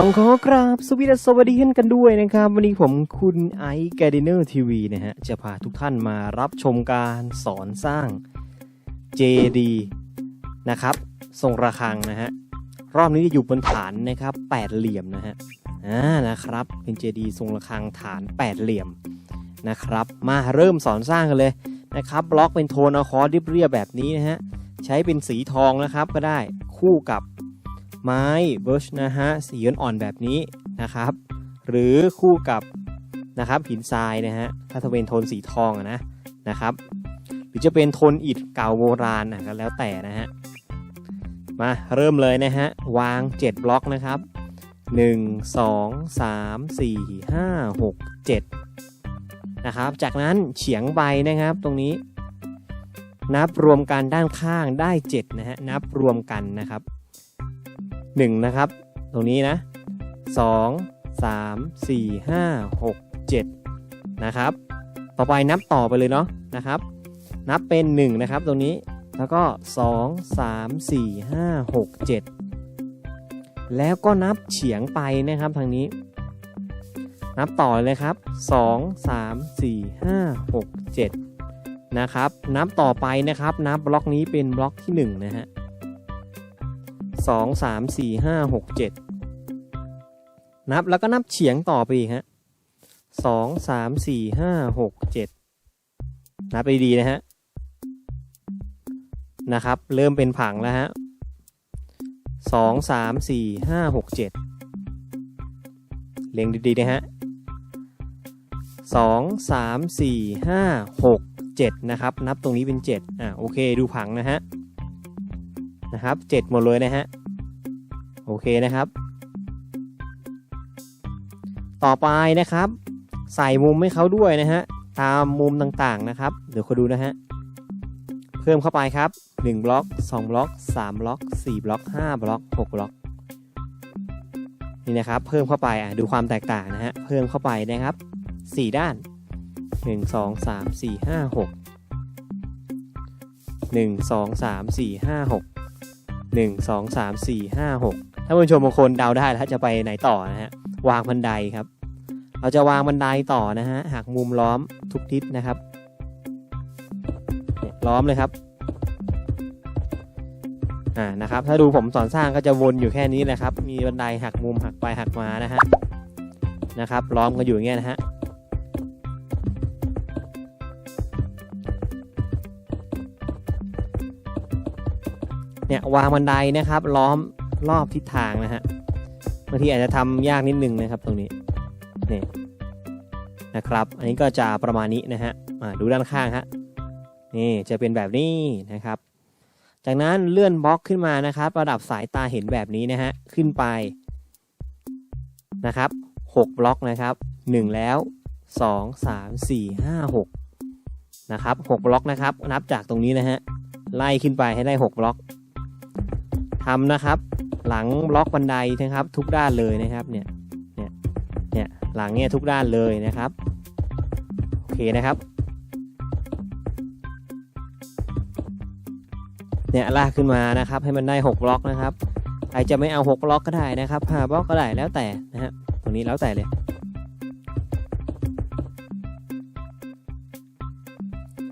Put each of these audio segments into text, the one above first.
ต้องขอกราบสวีดัสสวัสดีกันด้วยนะครับ วันนี้ผมคุณไอซ์แกดิเนอร์ทีวีนะฮะ จะพาทุกท่านมารับชมการสอนสร้าง JD นะครับ ทรงระฆังนะฮะ รอบนี้จะอยู่บนฐานนะครับแปดเหลี่ยมนะฮะอ่านะครับ เป็น JD ทรงระฆังฐานแปดเหลี่ยมนะครับ มาเริ่มสอนสร้างกันเลยนะครับบล็อกเป็นโทนอคอร์ดเรียบๆแบบนี้นะฮะ ใช้เป็นสีทองนะครับก็ได้คู่กับ ไม้เบิร์ชนะฮะสีอ่อนๆแบบนี้นะครับ หรือคู่กับนะครับหินทรายนะฮะถ้าจะเป็นโทนสีทองนะนะครับ หรือจะเป็นโทนอิฐเก่าโบราณนะก็แล้วแต่นะฮะมาเริ่มเลยนะฮะวาง 7 บล็อกนะครับ 1 2 3 4 5 6 7นะครับจากนั้นเฉียงใบนะครับตรงนี้ นับรวมกันด้านข้างได้ 7 นะฮะนับรวมกันนะครับ 1 นะครับ ตรงนี้นะ 2 3 4 5 6 7 นะครับ ต่อไปนับต่อไปเลยเนาะนะครับ นับเป็น 1 นะครับตรงนี้แล้วก็ 2 3 4 5 6 7 แล้วก็นับเฉียงไปนะครับทางนี้ นับต่อเลยครับ 2 3 4 5 6 7 นะครับ นับต่อไปนะครับ นับบล็อกนี้เป็นบล็อกที่ 1 นะฮะ สองสามสี่ห้าหกเจ็ดนับแล้วก็นับเฉียงต่อไปอีกฮะสองสามสี่ห้าหกเจ็ดนับไปดีนะฮะ นะครับ เริ่มเป็นผังแล้วฮะสองสามสี่ห้าหกเจ็ดเล็งดีๆนะฮะสองสามสี่ห้าหกเจ็ดนะครับ นับตรงนี้เป็นเจ็ดอะโอเค ดูผังนะฮะ นะครับเจ็ดหมดเลยนะฮะ โอเคนะครับ ต่อไปนะครับ ใส่มุมให้เขาด้วยนะฮะ ตามมุมต่างๆนะครับ เดี๋ยวคุณดูนะฮะ เพิ่มเข้าไปครับ 1 บล็อก 2 บล็อก 3 บล็อก 4 บล็อก 5 บล็อก 6 บล็อก นี่นะครับ เพิ่มเข้าไปอะดูความแตกต่างนะฮะ เพิ่มเข้าไปนะครับ 4 ด้าน 1 2 3 4 5 6 1 2 3 4 5 6 หนึ่งสองสามสี่ห้าหกถ้าผู้ชมบางคนเดาได้แล้วจะไปไหนต่อนะฮะ วางบันไดครับ เราจะวางบันไดต่อนะฮะหักมุมล้อมทุกทิศนะครับเนี่ยล้อมเลยครับ อ่า นะครับ ถ้าดูผมสอนสร้างก็จะวนอยู่แค่นี้แหละครับ มีบันไดหักมุมหักไปหักมานะฮะ นะครับ ล้อมกันอยู่อย่างเงี้ยนะฮะ เนี่ยวางบันไดนะครับ ล้อมรอบทิศทางนะฮะบางทีอาจจะทำยากนิดนึงนะครับตรงนี้นี่นะครับ อันนี้ก็จะประมาณนี้นะฮะมาดูด้านข้างฮะนี่จะเป็นแบบนี้นะครับ จากนั้นเลื่อนบล็อกขึ้นมานะครับ ระดับสายตาเห็นแบบนี้นะฮะขึ้นไปนะครับ6บล็อกนะครับ 1 แล้ว 2 3 4 5 6นะครับ6บล็อกนะครับ นับจากตรงนี้นะฮะไล่ขึ้นไปให้ได้ 6 บล็อก ทำนะครับ หลังบล็อกบันไดนะครับ ทุกด้านเลยนะครับเนี่ยเนี่ยเนี่ยหลังเนี่ยทุกด้านเลยนะครับโอเคนะครับเนี่ยลากขึ้นมานะครับให้มันได้ 6 บล็อกนะครับใครจะไม่เอา 6 บล็อกก็ได้นะครับ5บล็อกก็ได้แล้วแต่นะฮะตรงนี้แล้วแต่เลย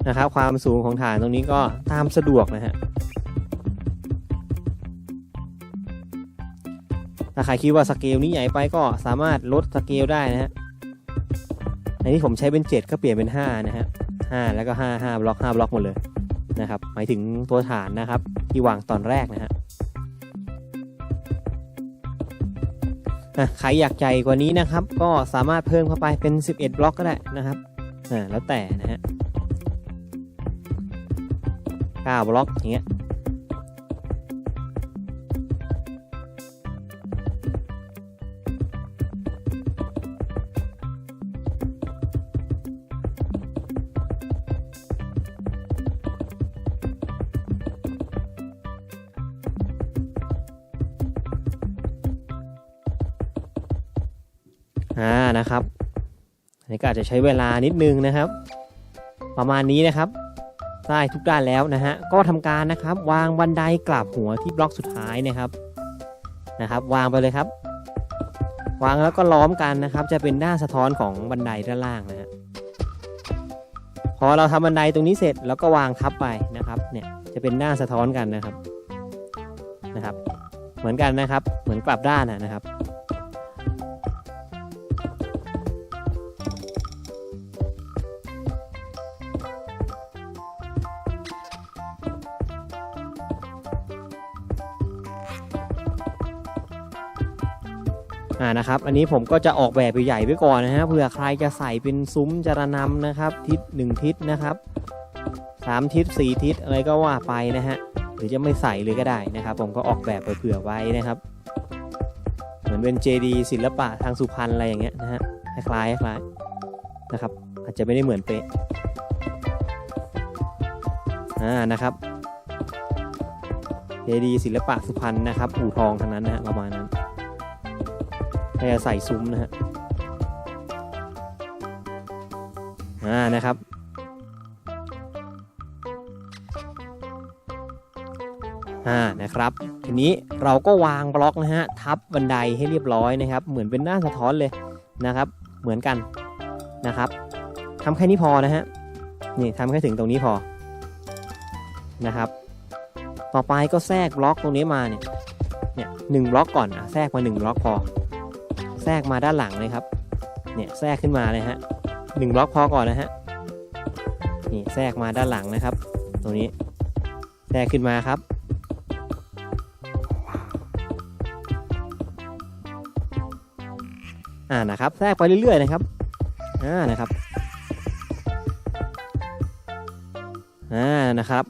นะครับความสูงของฐานตรงนี้ก็ตามสะดวกนะฮะ ถ้าใครคิดว่าสเกลนี้ใหญ่ไปก็สามารถลดสเกลได้นะฮะในนี้ผมใช้เป็น 7 ก็เปลี่ยนเป็น 5 นะฮะ5แล้วก็ 5 5บล็อก5บล็อกหมดเลยนะครับ หมายถึงตัวฐานนะครับ ที่วางตอนแรกนะฮะอะใครอยากใหญ่กว่านี้นะครับ ก็สามารถเพิ่มเข้าไปเป็น 11 บล็อกก็ได้นะครับอ่าแล้วแต่นะฮะ9บล็อกอย่างเงี้ย นนี้ก็อาจจะใช้เวลานิดนึงนะครับ ประมาณนี้นะครับได้ทุกด้านแล้วนะฮะก็ทำการนะครับวางบันไดกลับหัวที่บล็อกสุดท้ายนะครับนะครับ วางไปเลยครับ วางแล้วก็ล้อมกันนะครับ จะเป็นด้านสะท้อนของบันไดด้านล่างนะฮะพอเราทำบันไดตรงนี้เสร็จแล้วก็วางทับไปนะครับเนี่ยจะเป็นด้านสะท้อนกันนะครับนะครับ เหมือนกันนะครับ เหมือนกลับด้านนะครับ อ่านะครับ อันนี้ผมก็จะออกแบบใหญ่ไว้ก่อนนะฮะเผื่อใครจะใส่เป็นซุ้มจารนำนะครับ ทิศหนึ่งทิศนะครับสามทิศสี่ทิศอะไรก็ว่าไปนะฮะหรือจะไม่ใส่เลยก็ได้นะครับ ผมก็ออกแบบไปเผื่อไว้นะครับ เหมือนเป็นเจดีศิลปะทางสุพรรณอะไรอย่างเงี้ยนะฮะคล้ายๆคล้ายนะครับ อาจจะไม่ได้เหมือนเป๊ะอ่านะครับเจดีศิลปะสุพรรณนะครับอู่ทองทั้งนั้นนะฮะประมาณนั้น ให้ใส่ซุ้มนะฮะอ่านะครับอ่านะครับ ทีนี้เราก็วางบล็อกนะฮะทับบันไดให้เรียบร้อยนะครับ เหมือนเป็นหน้าสะท้อนเลยนะครับ เหมือนกันนะครับทำแค่นี้พอนะฮะนี่ทำแค่ถึงตรงนี้พอนะครับ ต่อไปก็แทรกบล็อกตรงนี้มาเนี่ยเนี่ยหนึ่งบล็อกก่อนอะแทรกมาหนึ่งบล็อกพอ แทรกมาด้านหลังเลยครับ เนี่ยแทรกขึ้นมาเลยฮะหนึ่งบล็อกพอก่อนนะฮะ นี่แทรกมาด้านหลังนะครับ ตรงนี้แทรกขึ้นมาครับ อ่านะครับ แทรกไปเรื่อยๆนะครับ อ่านะครับ อ่านะครับ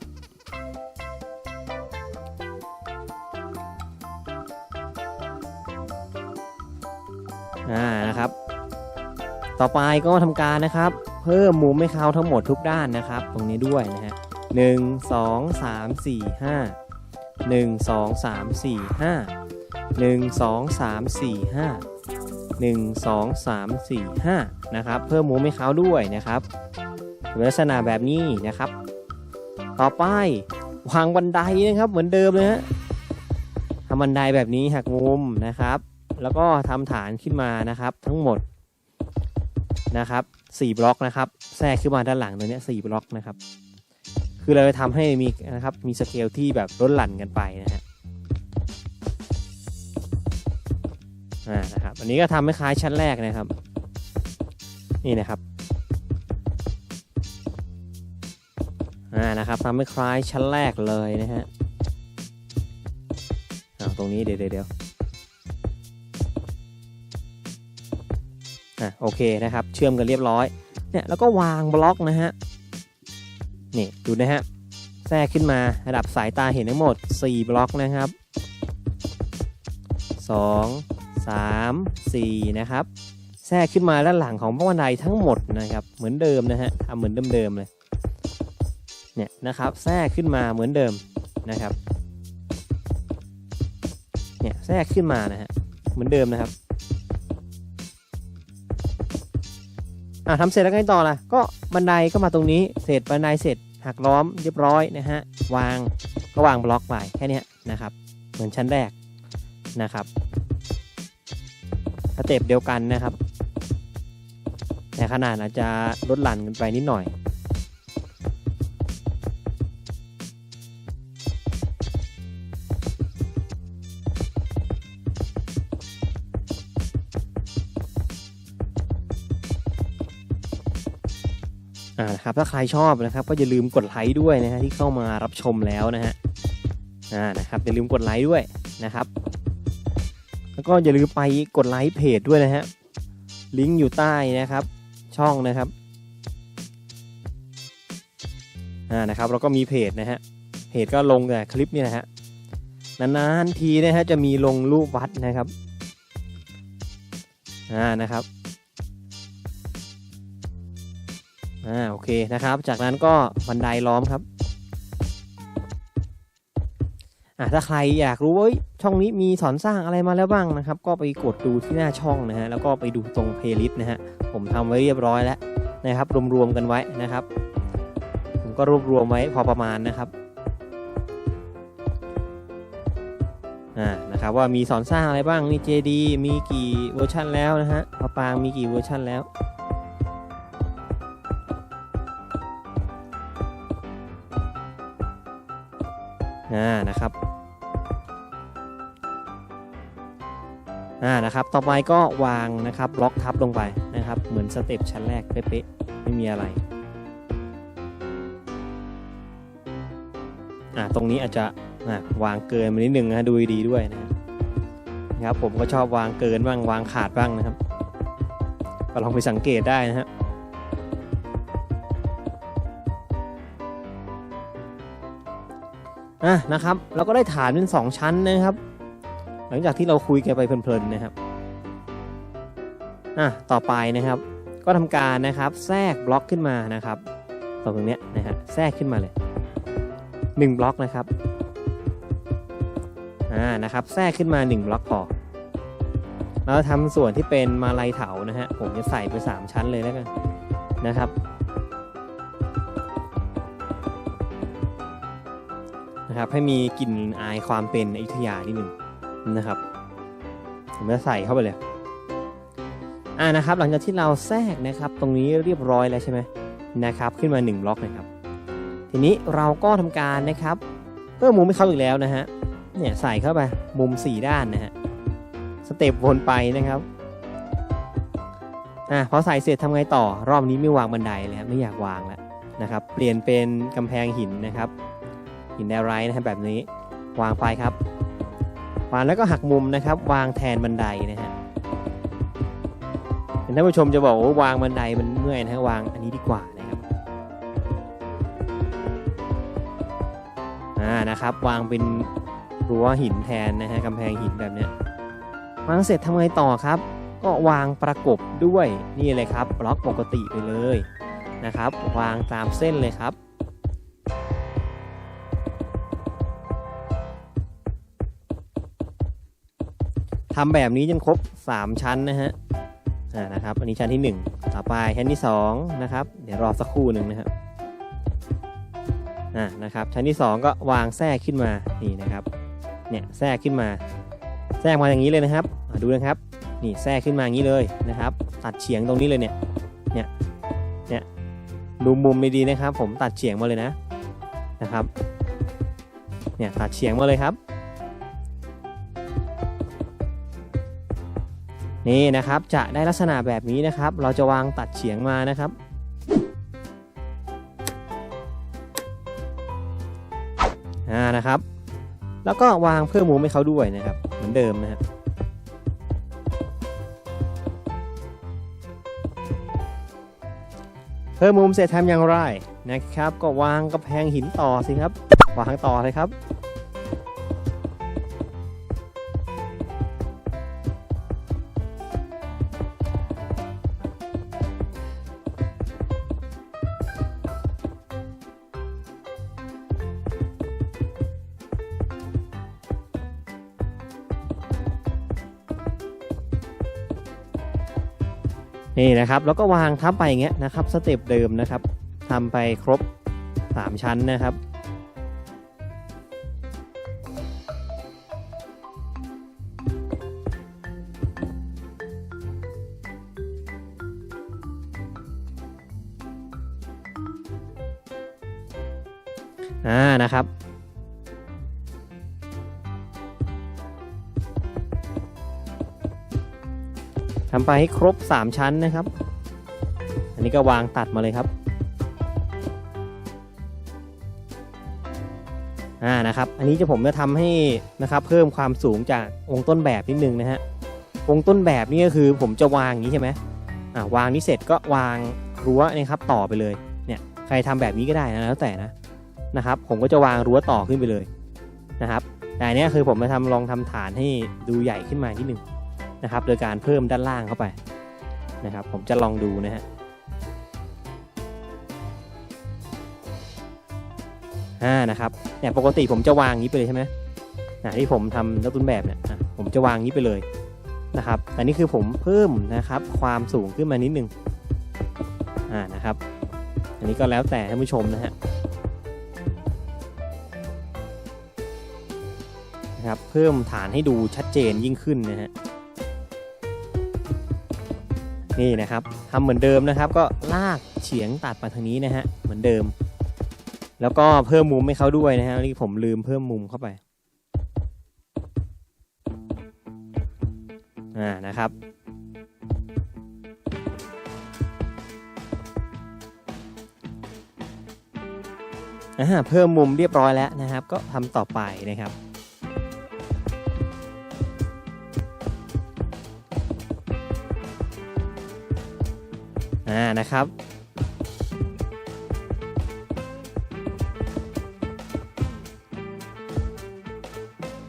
ต่อไปก็ทำการนะครับ เพิ่มมุมให้เขาทั้งหมดทุกด้านนะครับ ตรงนี้ด้วยนะฮะหนึ่งสองสามสี่ห้าหนึ่งสองสามสี่ห้าหนึ่งสองสามสี่ห้าหนึ่งสองสามสี่ห้านะครับ เพิ่มมุมให้เขาด้วยนะครับลักษณะแบบนี้นะครับ ต่อไปวางบันไดนะครับ เหมือนเดิมเลยฮะทำบันไดแบบนี้หักมุมนะครับ แล้วก็ทำฐานขึ้นมานะครับ ทั้งหมด นะครับ4บล็อกนะครับแทรกขึ้นมาด้านหลังตัวนี้ย4บล็อกนะครับ คือเราจะทำให้มีนะครับมีสเกลที่แบบลดหลั่นกันไปนะฮะอ่านะครับอันนี้ก็ทำให้คล้ายชั้นแรกนะครับ นี่นะครับอ่านะครับทำให้คล้ายชั้นแรกเลยนะฮะอ่าตรงนี้เดี๋ยวเดี๋ยว อะโอเคนะครับ เชื่อมกันเรียบร้อยเนี่ยแล้วก็วางบล็อกนะฮะนี่ดูนะฮะแทรกขึ้นมาระดับสายตาเห็นทั้งหมด 4 บล็อกนะครับ 2 3 4 นะครับ แทรกขึ้นมาด้านหลังของบันไดทั้งหมดนะครับ เหมือนเดิมนะฮะทำเหมือนเดิมๆเลยเนี่ยนะครับแทรกขึ้นมาเหมือนเดิมนะครับเนี่ยแทรกขึ้นมานะฮะเหมือนเดิมนะครับ อะทำเสร็จแล้วไงต่อล่ะ ก็บันไดก็มาตรงนี้ เสร็จบันไดเสร็จหักล้อมเรียบร้อยนะฮะ วางก็วางบล็อกไปแค่นี้นะครับ เหมือนชั้นแรกนะครับสเต็ปเดียวกันนะครับ แต่ขนาดอาจจะลดหลั่นกันไปนิดหน่อย อ่านะครับถ้าใครชอบนะครับ ก็อย่าลืมกดไลค์ด้วยนะฮะที่เข้ามารับชมแล้วนะฮะอ่านะครับอย่าลืมกดไลค์ด้วยนะครับ แล้วก็อย่าลืมไปกดไลค์เพจด้วยนะฮะลิงก์อยู่ใต้นะครับ ช่องนะครับอ่านะครับแล้วก็มีเพจนะฮะเพจก็ลงแต่คลิปนี่นะฮะนานๆทีนะฮะจะมีลงรูปวัดนะครับอ่านะครับ อ่าโอเคนะครับ จากนั้นก็บันไดล้อมครับอ่าถ้าใครอยากรู้ว่าช่องนี้มีสอนสร้างอะไรมาแล้วบ้างนะครับ ก็ไปกดดูที่หน้าช่องนะฮะแล้วก็ไปดูตรงเพลย์ลิสต์นะฮะผมทำไว้เรียบร้อยแล้วนะครับ รวมๆกันไว้นะครับ ผมก็รวบรวมไว้พอประมาณนะครับอ่านะครับว่ามีสอนสร้างอะไรบ้างนี่ JD มีกี่เวอร์ชันแล้วนะฮะพระปางมีกี่เวอร์ชันแล้ว อ่านะครับอ่านะครับต่อไปก็วางนะครับบล็อกทับลงไปนะครับเหมือนสเต็ปชั้นแรกเป๊ะๆไม่มีอะไรอ่าตรงนี้อาจจะอ่าวางเกินมานิดนึงนะดูดีด้วยนะครับผมก็ชอบวางเกินบ้างวางขาดบ้างนะครับก็ลองไปสังเกตได้นะฮะ อะนะครับเราก็ได้ฐานเป็น2ชั้นนะครับ หลังจากที่เราคุยกันไปเพลินๆนะครับอะต่อไปนะครับ ก็ทำการนะครับแทรกบล็อกขึ้นมานะครับตรงเนี้ยนะฮะแทรกขึ้นมาเลย1บล็อกนะครับอ่านะครับแทรกขึ้นมา 1 บล็อกพอเราทำส่วนที่เป็นมาลายเถานะฮะผมจะใส่ไป 3 ชั้นเลยแล้วกันนะครับ นะครับให้มีกลิ่นอายความเป็นอยุธยานิดนึงนะครับ ผมจะใส่เข้าไปเลยอ่านะครับ หลังจากที่เราแทรกนะครับ ตรงนี้เรียบร้อยแล้วใช่ไหมนะครับ ขึ้นมา 1 บล็อกนะครับ ทีนี้เราก็ทำการนะครับเพิ่มมุมให้เขาอีกแล้วนะฮะเนี่ยใส่เข้าไปมุม 4 ด้านนะฮะสเต็ปวนไปนะครับอ่าพอใส่เสร็จทำไงต่อรอบนี้ไม่วางบันไดเลยครับไม่อยากวางแล้วนะครับ เปลี่ยนเป็นกำแพงหินนะครับ หินแนวไรนะครับแบบนี้วางไปครับ วางแล้วก็หักมุมนะครับ วางแทนบันไดนะฮะท่านผู้ชมจะบอกว่าวางบันไดมันเมื่อยนะฮะวางอันนี้ดีกว่านะครับอ่านะครับ วางเป็นรั้วหินแทนนะฮะกำแพงหินแบบเนี้ยวางเสร็จทำไงต่อครับ ก็วางประกบด้วยนี่เลยครับบล็อกปกติไปเลยนะครับ วางตามเส้นเลยครับ ทำแบบนี้จนครบ 3 ชั้นนะฮะอ่านะครับ อันนี้ชั้นที่ 1 ต่อไปชั้นที่2นะครับ เดี๋ยวรอสักครู่หนึ่งนะครับอ่านะครับ ชั้นที่ 2 ก็วางแทรกขึ้นมานี่นะครับ เนี่ยแทรกขึ้นมา แทรกมาอย่างนี้เลยนะครับดูนะครับนี่แทรกขึ้นมาอย่างนี้เลยนะครับ ตัดเฉียงตรงนี้เลยเนี่ยเนี่ยเนี่ยดูมุมดีๆนะครับ ผมตัดเฉียงมาเลยนะนะครับ เนี่ยตัดเฉียงมาเลยครับ นี่นะครับจะได้ลักษณะแบบนี้นะครับ เราจะวางตัดเฉียงมานะครับ อ่านะครับ แล้วก็วางเพิ่มมุมให้เขาด้วยนะครับ เหมือนเดิมนะครับเพิ่มมุมเสร็จทำอย่างไรนะครับ ก็วางกระแพงหินต่อสิครับ วางต่อเลยครับ นี่นะครับ แล้วก็วางทับไปอย่างเงี้ยนะครับสเต็ปเดิมนะครับทำไปครบ 3 ชั้นนะครับอ่านะครับ ไปให้ครบ 3 ชั้นนะครับ อันนี้ก็วางตัดมาเลยครับอ่านะครับอันนี้จะผมจะทำให้นะครับเพิ่มความสูงจากองค์ต้นแบบนิดนึงนะฮะองค์ต้นแบบนี่ก็คือผมจะวางอย่างนี้ใช่ไหมอ่าวางนี้เสร็จก็วางรั้วนะครับต่อไปเลยเนี่ยใครทำแบบนี้ก็ได้นะแล้วแต่นะนะครับผมก็จะวางรั้วต่อขึ้นไปเลยนะครับแต่อันเนี้ยคือผมจะทำลองทำฐานให้ดูใหญ่ขึ้นมานิดนึง นะครับ โดยการเพิ่มด้านล่างเข้าไปนะครับ ผมจะลองดูนะฮะอ่านะครับเนี่ยปกติผมจะวางงนี้ไปเลยใช่ไหมนะที่ผมทำแล้วต้นแบบเนี่ยอะผมจะวางงนี้ไปเลยนะครับแต่นี่คือผมเพิ่มนะครับ ความสูงขึ้นมานิดนึงอ่านะครับ อันนี้ก็แล้วแต่ท่านผู้ชมนะฮะนะครับเพิ่มฐานให้ดูชัดเจนยิ่งขึ้นนะฮะ นี่นะครับทำเหมือนเดิมนะครับ ก็ลากเฉียงตัดมาทางนี้นะฮะเหมือนเดิม แล้วก็เพิ่มมุมให้เขาด้วยนะฮะนี่ผมลืมเพิ่มมุมเข้าไปอ่านะครับอ่าเพิ่มมุมเรียบร้อยแล้วนะครับ ก็ทำต่อไปนะครับ อ่านะครับ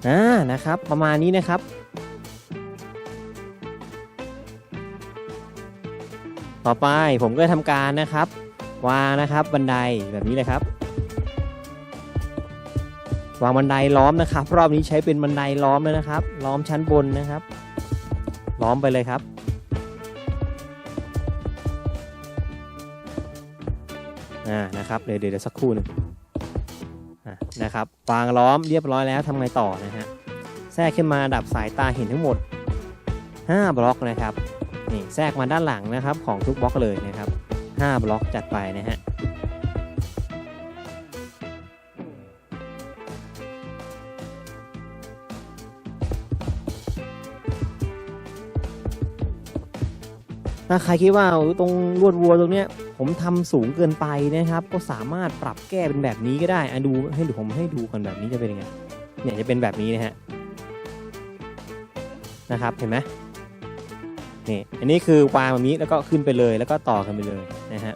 อ่านะครับ ประมาณนี้นะครับ ต่อไปผมก็ทำการนะครับ วางนะครับบันไดแบบนี้เลยครับ วางบันไดล้อมนะครับ รอบนี้ใช้เป็นบันไดล้อมเลยนะครับ ล้อมชั้นบนนะครับ ล้อมไปเลยครับ นะครับเดี๋ยวเดี๋ยวสักครู่หนึ่งนะครับวางล้อมเรียบร้อยแล้วทำไงต่อนะฮะแทรกขึ้นมาดับสายตาเห็นทั้งหมด 5 บล็อกนะครับนี่แทรกมาด้านหลังนะครับของทุกบล็อกเลยนะครับ 5 บล็อกจัดไปนะฮะ ถ้าใครคิดว่าเออตรงลวดวัวตรงเนี้ยผมทำสูงเกินไปนะครับ ก็สามารถปรับแก้เป็นแบบนี้ก็ได้อะดูให้ดูผมให้ดูกันแบบนี้จะเป็นยังไงเนี่ยจะเป็นแบบนี้นะฮะนะครับเห็นไหมนี่อันนี้คือวางแบบนี้แล้วก็ขึ้นไปเลยแล้วก็ต่อกันไปเลยนะฮะ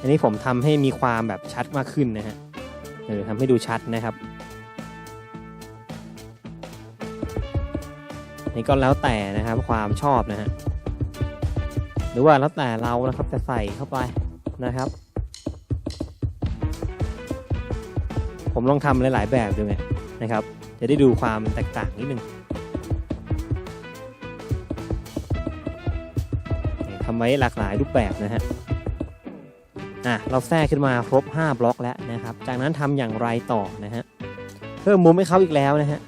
อันนี้ผมทำให้มีความแบบชัดมากขึ้นนะฮะเออทำให้ดูชัดนะครับ นี่ก็แล้วแต่นะครับความชอบนะฮะหรือว่าแล้วแต่เรานะครับจะใส่เข้าไปนะครับ ผมลองทำหลาย ๆ แบบดูไงนะครับ จะได้ดูความแตกต่างนิดนึงทำไว้หลากหลายรูปแบบนะฮะอะเราแทรกขึ้นมาครบ 5 บล็อกแล้วนะครับ จากนั้นทำอย่างไรต่อนะฮะเพิ่มมุมให้เขาอีกแล้วนะฮะ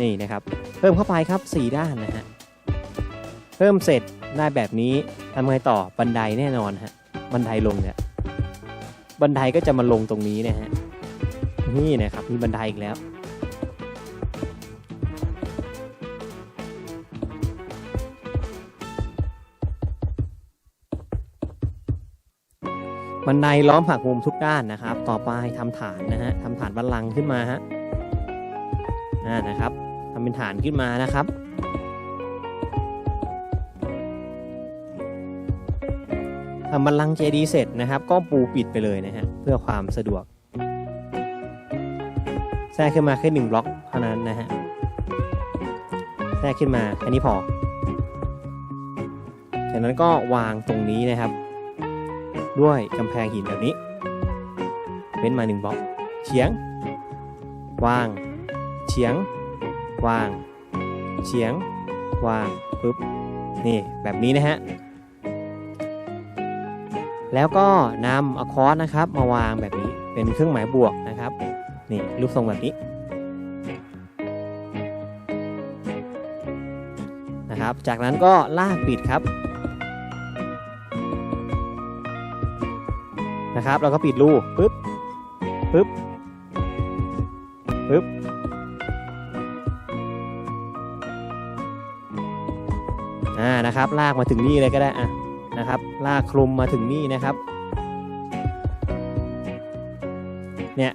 นี่นะครับ เพิ่มเข้าไปครับ 4 ด้านนะฮะ เพิ่มเสร็จได้แบบนี้ทำไงต่อบันไดแน่นอนฮะ บันไดลงเนี่ย บันไดก็จะมาลงตรงนี้นะฮะ นี่นะครับมีบันไดอีกแล้ว บันไดล้อมผักมุมทุกด้านนะครับ ต่อไปทำฐานนะฮะทำฐานบันลังขึ้นมาฮะ อ่านะครับำเป็นฐานขึ้นมานะครับ ทำบันลังก์เจดีเสร็จนะครับ ก็ปูปิดไปเลยนะฮะเพื่อความสะดวกแทรกขึ้นมาแค่หนึ่งบล็อกเท่านั้นนะฮะแทรกขึ้นมาแค่นี้พอ จากนั้นก็วางตรงนี้นะครับ ด้วยกำแพงหินแบบนี้เว้นมาหนึ่งบล็อกเฉียง วาง เฉียง วาง เฉียง วางปุ๊บนี่แบบนี้นะฮะ แล้วก็นำอคอร์สนะครับมาวางแบบนี้เป็นเครื่องหมายบวกนะครับนี่รูปทรงแบบนี้นะครับ จากนั้นก็ลากปิดครับนะครับ แล้วก็ปิดรูปึ๊บ นะครับ ลากมาถึงนี่เลยก็ได้อะนะครับ ลากคลุมมาถึงนี่นะครับ เนี่ย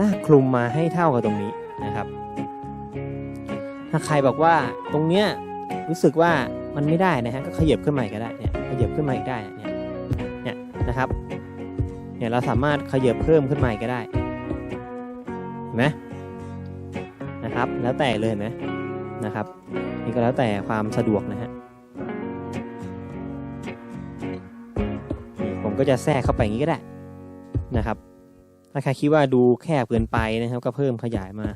ลากคลุมมาให้เท่ากับตรงนี้นะครับ ถ้าใครบอกว่าตรงเนี้ยรู้สึกว่ามันไม่ได้นะฮะก็ขยับขึ้นมาอีกก็ได้เนี่ยขยับขึ้นมาอีกได้เนี่ยเนี่ยนะครับเนี่ยเราสามารถขยับเพิ่มขึ้นมาอีกก็ได้เห็นไหมนะครับ แล้วแต่เลยเห็นไหมนะครับ นี่ก็แล้วแต่ความสะดวกนะฮะ ก็จะแทรกเข้าไปอย่างนี้ก็ได้นะครับ ถ้าใครคิดว่าดูแคบเกินไปนะครับ ก็เพิ่มขยายมา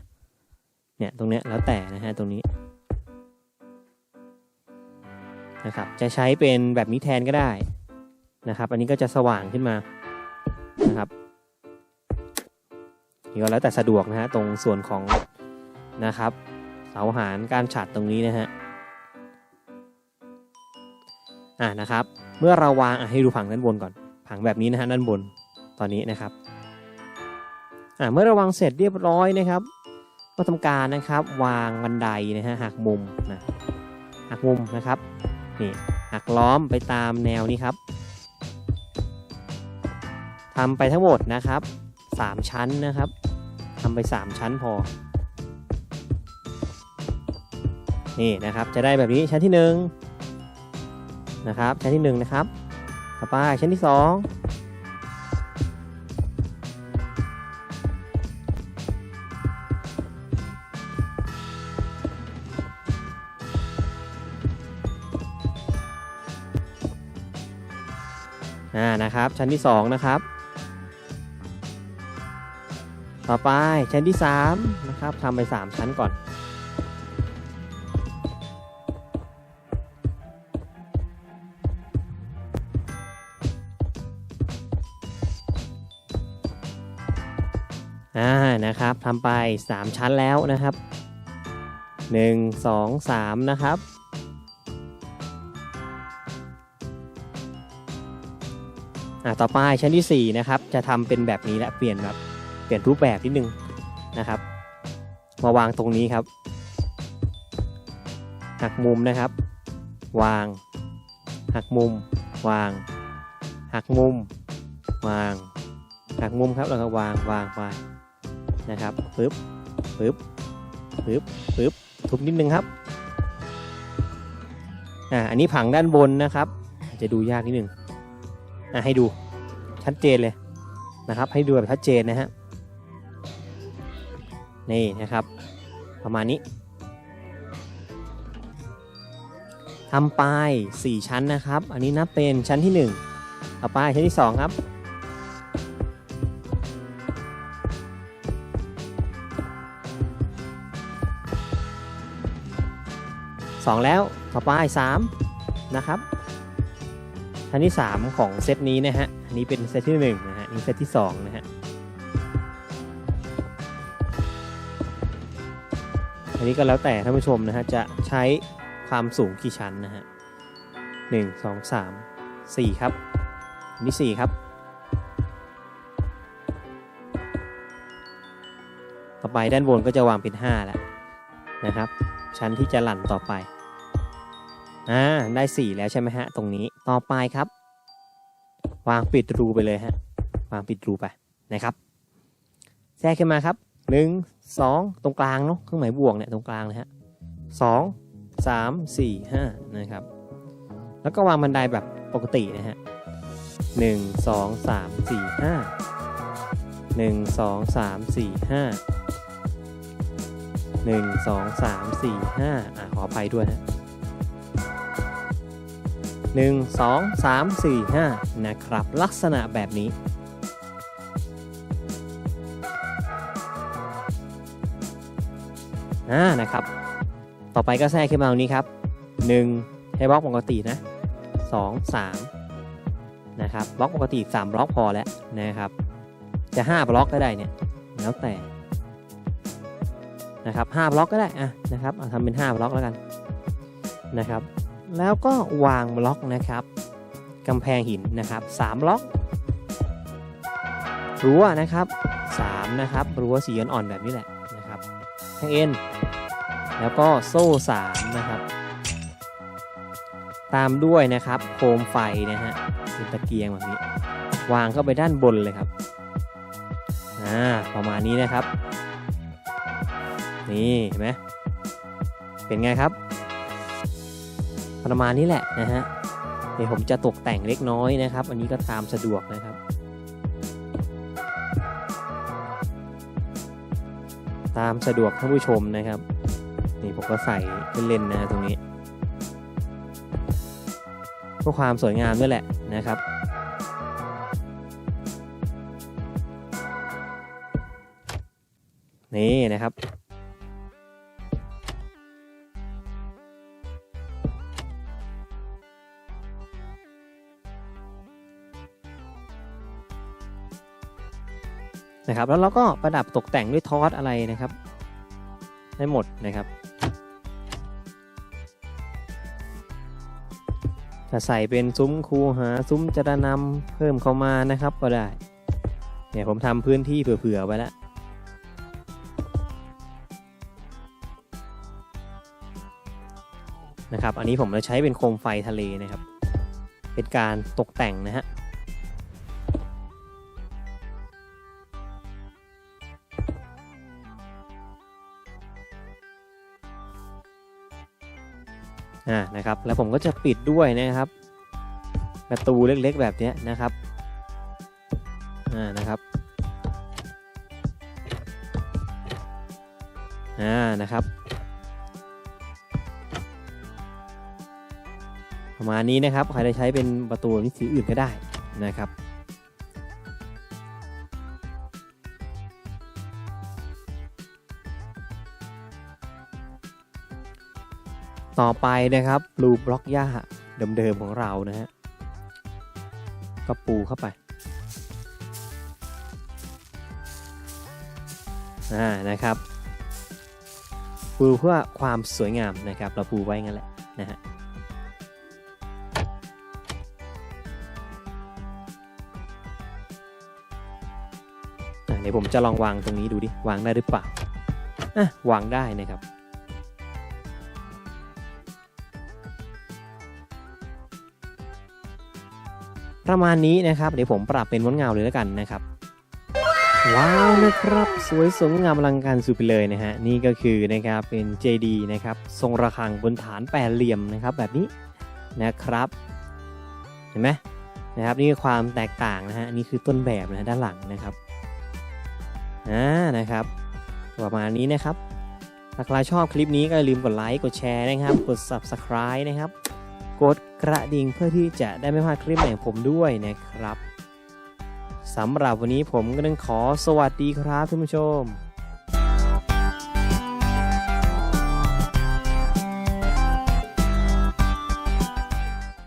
เนี่ยตรงเนี้ยแล้วแต่นะฮะตรงนี้นะครับ จะใช้เป็นแบบนี้แทนก็ได้นะครับ อันนี้ก็จะสว่างขึ้นมานะครับนี่ก็แล้วแต่สะดวกนะฮะตรงส่วนของนะครับเสาหารการฉัดตรงนี้นะฮะอ่านะครับ เมื่อเราวางให้ดูผังด้านบนก่อน ผังแบบนี้นะฮะด้านบนตอนนี้นะครับอ่าเมื่อราวางเสร็จเรียบร้อยนะครับ ก็ทำการนะครับวางบันไดนะฮะหักมุมนะหักมุมนะครับนี่หักล้อมไปตามแนวนี้ครับทำไปทั้งหมดนะครับ 3 ชั้นนะครับทำไป 3 ชั้นพอนี่นะครับจะได้แบบนี้ชั้นที่1นนะครับชั้นที่1นนะครับ ต่อไปชั้นที่2อ่านะครับ ชั้นที่2นะครับ ต่อไปชั้นที่3นะครับทำไป3ชั้นก่อน นะครับทำไป 3 ชั้นแล้วนะครับ 1 2 3 นะครับ อ่าต่อไปชั้นที่ 4 นะครับ จะทำเป็นแบบนี้และเปลี่ยนแบบเปลี่ยนรูปแบบนิดนึงนะครับ มาวางตรงนี้ครับหักมุมนะครับ วาง หักมุม วาง หักมุม วาง หักมุมครับแล้วก็วางวางวาง นะครับปึ๊บปึ๊บปึ๊บปึ๊บทุบนิดนึงครับอ่าอันนี้ผังด้านบนนะครับอาจจะดูยากนิดนึงอะให้ดูชัดเจนเลยนะครับ ให้ดูแบบชัดเจนนะฮะนี่นะครับ ประมาณนี้ทำป้าย4ชั้นนะครับ อันนี้นับเป็นชั้นที่1ต่อไปชั้นที่ 2 ครับ 2 แล้วต่อไป3นะครับชั้นที่ 3 ของเซตนี้นะฮะอันนี้เป็นเซตที่1นะฮะนี่เซตที่2นะฮะอันนี้ก็แล้วแต่ท่านผู้ชมนะฮะจะใช้ความสูงกี่ชั้นนะฮะหนึ่งสองสามสี่ครับอันที่สี่ครับ ต่อไปด้านบนก็จะวางเป็น5แล้วนะครับ ชั้นที่จะหลั่นต่อไป อ่าได้ 4 แล้วใช่ไหมฮะ ตรงนี้ต่อไปครับ วางปิดรูไปเลยฮะ วางปิดรูไปนะครับแทรกขึ้นมาครับ 1 2 ตรงกลางเนาะเครื่องหมายบวกเนี่ยตรงกลางเลยฮะ2 3 4 5นะครับ แล้วก็วางบันไดแบบปกตินะฮะ1 2 3 4 5 1 2 3 4 5หนึ่งสองสามสี่ห้าอะขออภัยด้วยนะ หนึ่งสองสามสี่ห้านะครับ ลักษณะแบบนี้ อ่า นะครับ ต่อไปก็แทรกขึ้นมาตรงนี้ครับหนึ่งให้บล็อกปกตินะสองสามนะครับบล็อกปกติสามบล็อกพอแล้วนะครับ จะห้าบล็อกก็ได้เนี่ย แล้วแต่ นะครับ5บล็อกก็ได้อะนะครับเอาทำเป็น 5 บล็อกแล้วกัน นะครับ แล้วก็วางบล็อกนะครับกำแพงหินนะครับ3บล็อกรั้วนะครับ3นะครับรั้วสีอ่อนๆแบบนี้แหละนะครับท่งเอ็นแล้วก็โซ่3นะครับ ตามด้วยนะครับโคมไฟนะฮะเป็นตะเกียงแบบนี้ วางเข้าไปด้านบนเลยครับอ่าประมาณนี้นะครับ นี่เห็นไหมเป็นไงครับ ประมาณนี้แหละนะฮะเดี๋ยวผมจะตกแต่งเล็กน้อยนะครับ อันนี้ก็ตามสะดวกนะครับตามสะดวกท่านผู้ชมนะครับ นี่ผมก็ใส่เล่นๆนะตรงนี้เพื่อความสวยงามด้วยแหละนะครับ นี่นะครับ นะครับ แล้วเราก็ประดับตกแต่งด้วยทอสอะไรนะครับ ได้หมดนะครับจะใส่เป็นซุ้มคูหาซุ้มจรนำเพิ่มเข้ามานะครับก็ได้ เนี่ยผมทำพื้นที่เผื่อๆไว้แล้วนะครับ อันนี้ผมจะใช้เป็นโคมไฟทะเลนะครับ เป็นการตกแต่งนะฮะ นะครับ แล้วผมก็จะปิดด้วยนะครับ ประตูเล็กๆแบบนี้นะครับอ่านะครับอ่านะครับ ประมาณนี้นะครับใครจะใช้เป็นประตูนิสีอื่นก็ได้นะครับ ต่อไปนะครับรูบล็อกหญ้าเดิมๆของเรานะฮะก็ปูเข้าไปอ่านะครับปูเพื่อความสวยงามนะครับ เราปูไว้งั้นแหละนะฮะอะเดี๋ยวผมจะลองวางตรงนี้ดูดิ วางได้หรือเปล่าอะวางได้นะครับ ประมาณนี้นะครับ เดี๋ยวผมปรับเป็นม้วนเงาเลยแล้วกันนะครับ ว้าวนะครับ สวยสดงดงามอลังการสุดไปเลยนะฮะนี่ก็คือนะครับเป็น JD นะครับทรงระฆังบนฐานแปดเหลี่ยมนะครับแบบนี้นะครับ เห็นไหมนะครับนี่คือความแตกต่างนะฮะนี่คือต้นแบบนะฮะด้านหลังนะครับอ่านะครับประมาณนี้นะครับถ้าใครชอบคลิปนี้ก็อย่าลืมกดไลค์กดแชร์นะครับ กด Subscribe นะครับ ดกระดิ่งเพื่อที่จะได้ไม่พลาดคลิปใหม่ของผมด้วยนะครับสำหรับวันนี้ผมก็ต้องขอสวัสดีครับท่านผู้ชม